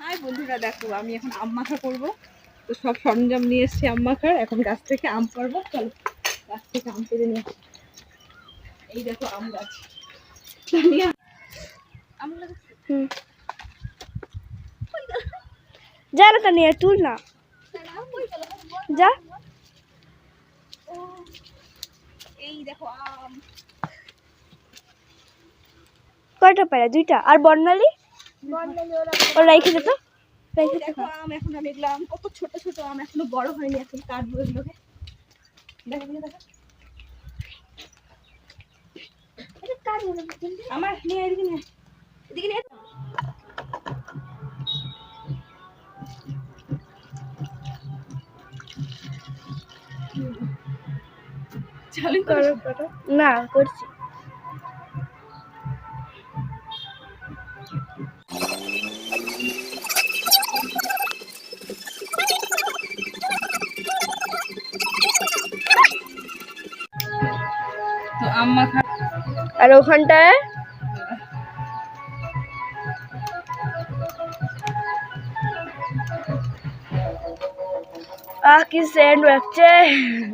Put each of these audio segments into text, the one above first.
High বন্ধুরা দেখো আমি এখন আম মাখা করব। তো সব সরঞ্জাম নিয়ে এসেছি আম মাখার। এখন গাছ থেকে আম পারব চলো গাছ থেকে আম পেরে নিয়ে। এই দেখো আম গাছ। যা না তা নিয়ে তুল না। যা। এই দেখো আম। কয়টা পারে দুইটা? আর বর্ণালী? ওরা রেখে দে তো দে দেখো আম এখন আমি এগুলো আম কত ছোট ছোট আম এখনও বড় হয়নি এখন কাটবো এগুলোকে দেখো দেখো। আমার নিয়ে এদিকে নিয়ে এদিকে নিয়ে না করছি। আর ওখানটায়? আহ কি সেন্ট রাখছে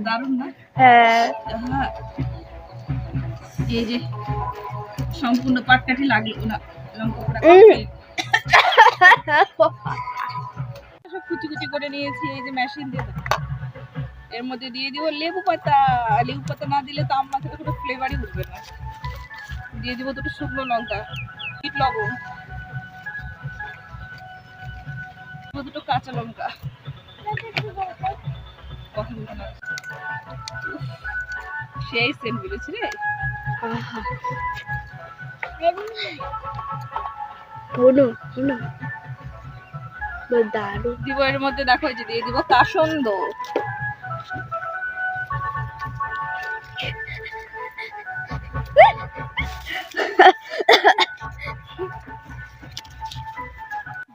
দারুণ না? হ্যাঁ। হ্যাঁ। এই যে সম্পূর্ণ পাটকাঠি লাগল না। সব কুচি কুচি করে নিয়েছি এই যে মেশিন দিয়ে। এর মধ্যে দিয়ে দিব লেবু পাতা। লেবু পাতা না দিলে তো আম মাথাটা কোনো ফ্লেভারই উঠবে না। দিয়ে দিব দুটো শুকনো লঙ্কা বিট লবণ। দুটো কাঁচা লঙ্কা। সেই সেন্ট বেরোচ্ছে রে। শুনো শুনো। দারুণ। দিব এর মধ্যে দেখো যে দিয়ে দিব কাসন্দ।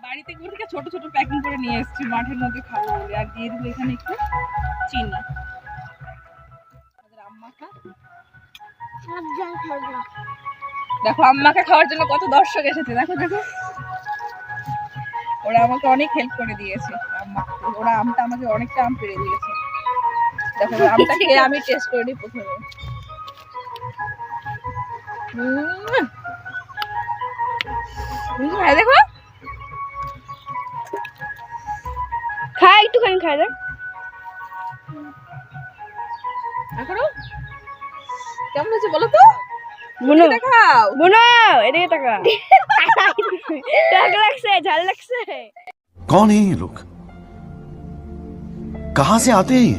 বাড়িতে করে থেকে ছোট ছোট প্যাকিং করে নিয়ে এসেছি। মাঠের মধ্যে খাব বলে। আর দিয়ে দিব এখানে একটু চিনি। দেখো আম্মাকে খাওয়ার জন্য কত দর্শক এসেছে। দেখো দেখো। ওরা আমাকে অনেক হেল্প করে দিয়েছে আম্মা। ওরা আমটা আমাকে অনেকটা আম পেড়ে দিয়েছে। দেখো এবার আমটা খেয়ে আমি টেস্ট করে নিই প্রথমে উম। উম, এই দেখো খাই একটুখানি খাই দেখ এখনো কেমন হয়েছে বলো তো বুনো দেখাও বুনো এদিকে টাকা টাকা লাগছে ঝাল লাগছে कौन है ये लोग कहां से आते हैं ये